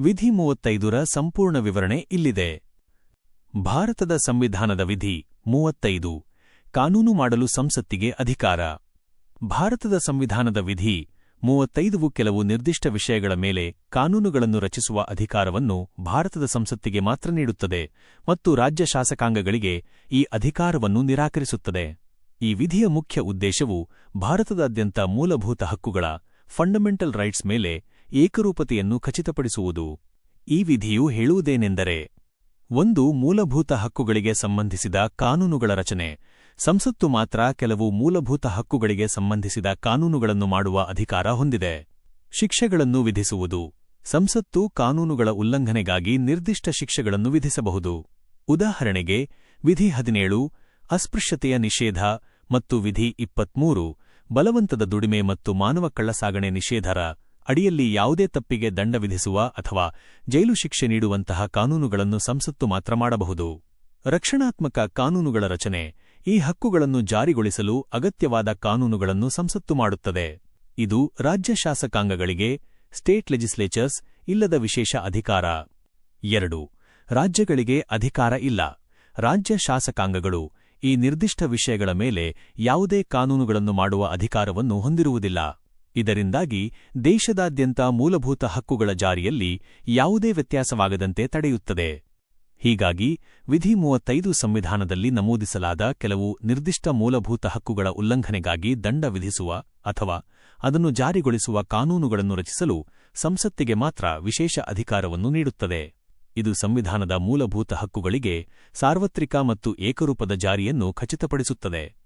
ವಿಧಿ ಮೂವತ್ತೈದರ ಸಂಪೂರ್ಣ ವಿವರಣೆ ಇಲ್ಲಿದೆ. ಭಾರತದ ಸಂವಿಧಾನದ ವಿಧಿ ಮೂವತ್ತೈದು, ಕಾನೂನು ಮಾಡಲು ಸಂಸತ್ತಿಗೆ ಅಧಿಕಾರ. ಭಾರತದ ಸಂವಿಧಾನದ ವಿಧಿ ಮೂವತ್ತೈದುವು ಕೆಲವು ನಿರ್ದಿಷ್ಟ ವಿಷಯಗಳ ಮೇಲೆ ಕಾನೂನುಗಳನ್ನು ರಚಿಸುವ ಅಧಿಕಾರವನ್ನು ಭಾರತದ ಸಂಸತ್ತಿಗೆ ಮಾತ್ರ ನೀಡುತ್ತದೆ ಮತ್ತು ರಾಜ್ಯ ಶಾಸಕಾಂಗಗಳಿಗೆ ಈ ಅಧಿಕಾರವನ್ನು ನಿರಾಕರಿಸುತ್ತದೆ. ಈ ವಿಧಿಯ ಮುಖ್ಯ ಉದ್ದೇಶವು ಭಾರತದಾದ್ಯಂತ ಮೂಲಭೂತ ಹಕ್ಕುಗಳ ಫಂಡಮೆಂಟಲ್ ರೈಟ್ಸ್ ಮೇಲೆ ಏಕರೂಪತೆಯನ್ನು ಖಚಿತಪಡಿಸುವುದು. ಈ ವಿಧಿಯು ಹೇಳುವುದೇನೆಂದರೆ, ಒಂದು ಮೂಲಭೂತ ಹಕ್ಕುಗಳಿಗೆ ಸಂಬಂಧಿಸಿದ ಕಾನೂನುಗಳ ರಚನೆ, ಸಂಸತ್ತು ಮಾತ್ರ ಕೆಲವು ಮೂಲಭೂತ ಹಕ್ಕುಗಳಿಗೆ ಸಂಬಂಧಿಸಿದ ಕಾನೂನುಗಳನ್ನು ಮಾಡುವ ಅಧಿಕಾರ ಹೊಂದಿದೆ. ಶಿಕ್ಷೆಗಳನ್ನು ವಿಧಿಸುವುದು, ಸಂಸತ್ತು ಕಾನೂನುಗಳ ಉಲ್ಲಂಘನೆಗಾಗಿ ನಿರ್ದಿಷ್ಟ ಶಿಕ್ಷೆಗಳನ್ನು ವಿಧಿಸಬಹುದು. ಉದಾಹರಣೆಗೆ, ವಿಧಿ ಹದಿನೇಳು, ಅಸ್ಪೃಶ್ಯತೆಯ ನಿಷೇಧ ಮತ್ತು ವಿಧಿ ಇಪ್ಪತ್ಮೂರು, ಬಲವಂತದ ದುಡಿಮೆ ಮತ್ತು ಮಾನವ ಕಳ್ಳಸಾಗಣೆ ನಿಷೇಧರ ಅಡಿಯಲ್ಲಿ ಯಾವುದೇ ತಪ್ಪಿಗೆ ದಂಡ ವಿಧಿಸುವ ಅಥವಾ ಜೈಲು ಶಿಕ್ಷೆ ನೀಡುವಂತಹ ಕಾನೂನುಗಳನ್ನು ಸಂಸತ್ತು ಮಾತ್ರ ಮಾಡಬಹುದು. ರಕ್ಷಣಾತ್ಮಕ ಕಾನೂನುಗಳ ರಚನೆ ಈ ಹಕ್ಕುಗಳನ್ನು ಜಾರಿಗೊಳಿಸಲು ಅಗತ್ಯವಾದ ಕಾನೂನುಗಳನ್ನು ಸಂಸತ್ತು ಮಾಡುತ್ತದೆ. ಇದು ರಾಜ್ಯ ಶಾಸಕಾಂಗಗಳಿಗೆ, ಸ್ಟೇಟ್ ಲೆಜಿಸ್ಲೇಚರ್ಸ್ ಇಲ್ಲದ ವಿಶೇಷ ಅಧಿಕಾರ. ಎರಡು. ರಾಜ್ಯಗಳಿಗೆ ಅಧಿಕಾರ ಇಲ್ಲ. ರಾಜ್ಯ ಶಾಸಕಾಂಗಗಳು ಈ ನಿರ್ದಿಷ್ಟ ವಿಷಯಗಳ ಮೇಲೆ ಯಾವುದೇ ಕಾನೂನುಗಳನ್ನು ಮಾಡುವ ಅಧಿಕಾರವನ್ನು ಹೊಂದಿರುವುದಿಲ್ಲ. ಇದರಿಂದಾಗಿ ದೇಶದಾದ್ಯಂತ ಮೂಲಭೂತ ಹಕ್ಕುಗಳ ಜಾರಿಯಲ್ಲಿ ಯಾವುದೇ ವ್ಯತ್ಯಾಸವಾಗದಂತೆ ತಡೆಯುತ್ತದೆ. ಹೀಗಾಗಿ ವಿಧಿ ಮೂವತ್ತೈದು ಸಂವಿಧಾನದಲ್ಲಿ ನಮೂದಿಸಲಾದ ಕೆಲವು ನಿರ್ದಿಷ್ಟ ಮೂಲಭೂತ ಹಕ್ಕುಗಳ ಉಲ್ಲಂಘನೆಗಾಗಿ ದಂಡ ವಿಧಿಸುವ ಅಥವಾ ಅದನ್ನು ಜಾರಿಗೊಳಿಸುವ ಕಾನೂನುಗಳನ್ನು ರಚಿಸಲು ಸಂಸತ್ತಿಗೆ ಮಾತ್ರ ವಿಶೇಷ ಅಧಿಕಾರವನ್ನು ನೀಡುತ್ತದೆ. ಇದು ಸಂವಿಧಾನದ ಮೂಲಭೂತ ಹಕ್ಕುಗಳಿಗೆ ಸಾರ್ವತ್ರಿಕ ಮತ್ತು ಏಕರೂಪದ ಜಾರಿಯನ್ನು ಖಚಿತಪಡಿಸುತ್ತದೆ.